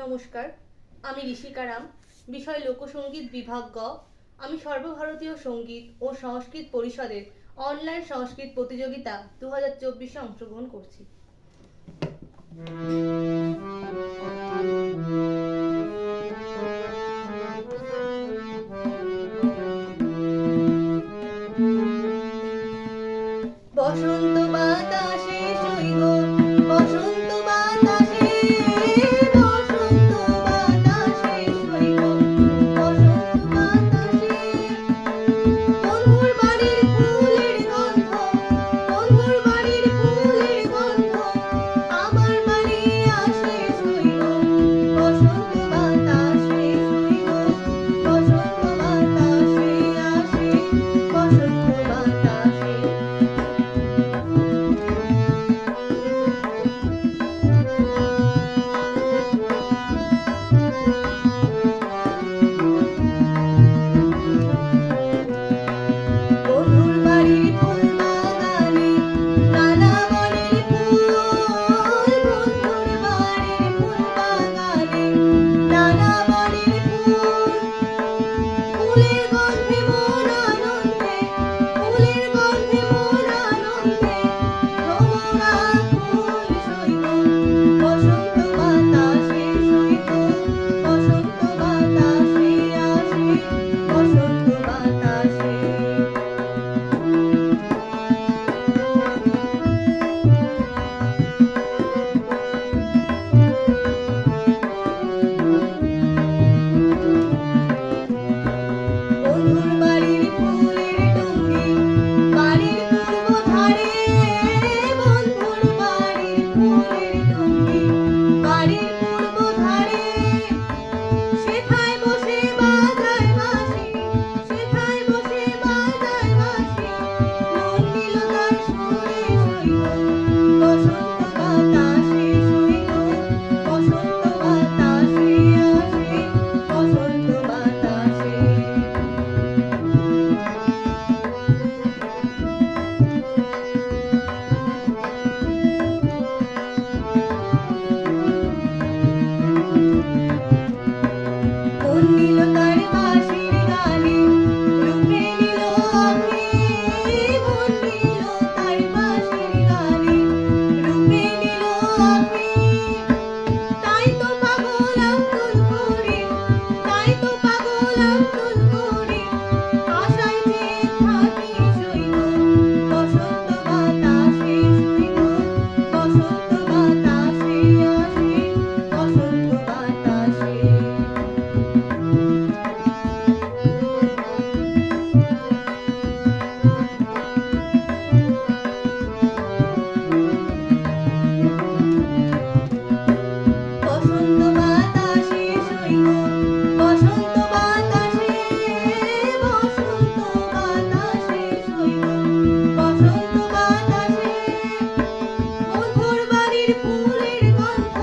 নমস্কার, আমি ঋষিকারাম বিষয় লোকসঙ্গীত বিভাগ গ। আমি সর্বভারতীয় সংগীত ও সংস্কৃত পরিষদের অনলাইন সংস্কৃত প্রতিযোগিতা দু হাজার চব্বিশে অংশগ্রহণ করছি। বসন্ত বাতাসে thank you. Thank you.